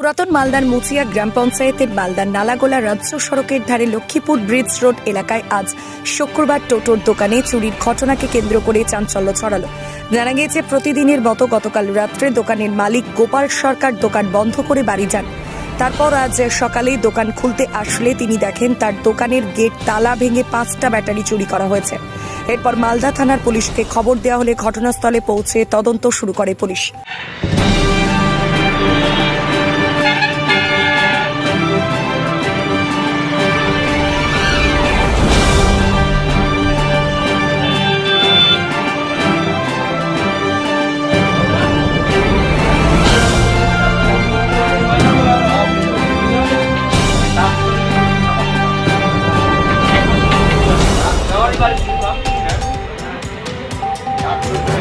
পুরাতন মালদার মুচিয়া গ্রাম পঞ্চায়েতের মালদার নালাগোলা রাজ্য সড়কের ধারে লক্ষ্মীপুর ব্রিজ রোড এলাকায় আজ শুক্রবার টোটোর দোকানে চুরির ঘটনাকে কেন্দ্র করে চাঞ্চল্য ছড়ালো। জানা গিয়েছে, প্রতিদিনের মতো গতকাল রাত্রে দোকানের মালিক গোপাল সরকার দোকান বন্ধ করে বাড়ি যান। তারপর আজ সকালেই দোকান খুলতে আসলে তিনি দেখেন, তার দোকানের গেট তালা ভেঙে পাঁচটা ব্যাটারি চুরি করা হয়েছে। এরপর মালদা থানার পুলিশকে খবর দেওয়া হলে ঘটনাস্থলে পৌঁছে তদন্ত শুরু করে পুলিশ।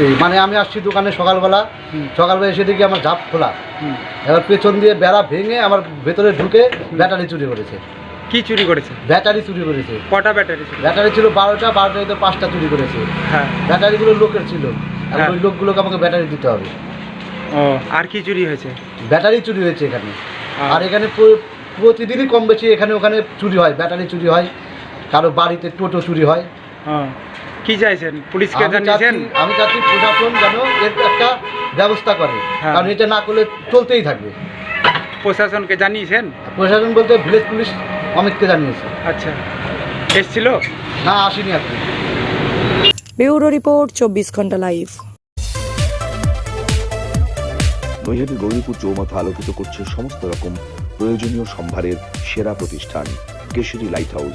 মানে আমি আসছি দোকানে সকালবেলা। সকালবেলা এসে দেখি আমার ঝাপ খোলা। এবার পেছন দিয়ে বেড়া ভেঙে আমার ভেতরে ঢুকে ব্যাটারি চুরি করেছে। কি চুরি করেছে? ব্যাটারি চুরি করেছে। কটা ব্যাটারি ব্যাটারি ছিল বারোটা বারোটায় তো পাঁচটা চুরি করেছে। হ্যাঁ। ব্যাটারিগুলো লোকের ছিল। এখন হ্যাঁ। ওই লোকগুলোকে আমাকে ব্যাটারি দিতে হবে। ও আর কি চুরি হয়েছে? ব্যাটারি চুরি হয়েছে এখানে। আর- এখানে প্রতিদিনই কম বেশি এখানে ওখানে চুরি হয় ব্যাটারি চুরি হয়। কারও বাড়িতে টোটো চুরি হয়। ও কি চাইছেন? পুলিশকে আমি জানিয়েছেন? আমি চাচ্ছি প্রশাসন যেন এর একটা ব্যবস্থা করে। হ্যাঁ। কারণ এটা না করলে চলতেই থাকবে। প্রশাসনকে জানিয়েছেন? প্রশাসন বলতে ভিলেজ পুলিশ অমিতকে জানিয়েছে। আচ্ছা। এসছিল? না আসেনি আপনি ব্যুরো রিপোর্ট চব্বিশ ঘণ্টা লাইভ। নৈহাটি গৌরীপুর চৌমাথা আলোকিত করছে সমস্ত রকম প্রয়োজনীয় সম্ভারের সেরা প্রতিষ্ঠান কেশরী লাইট হাউস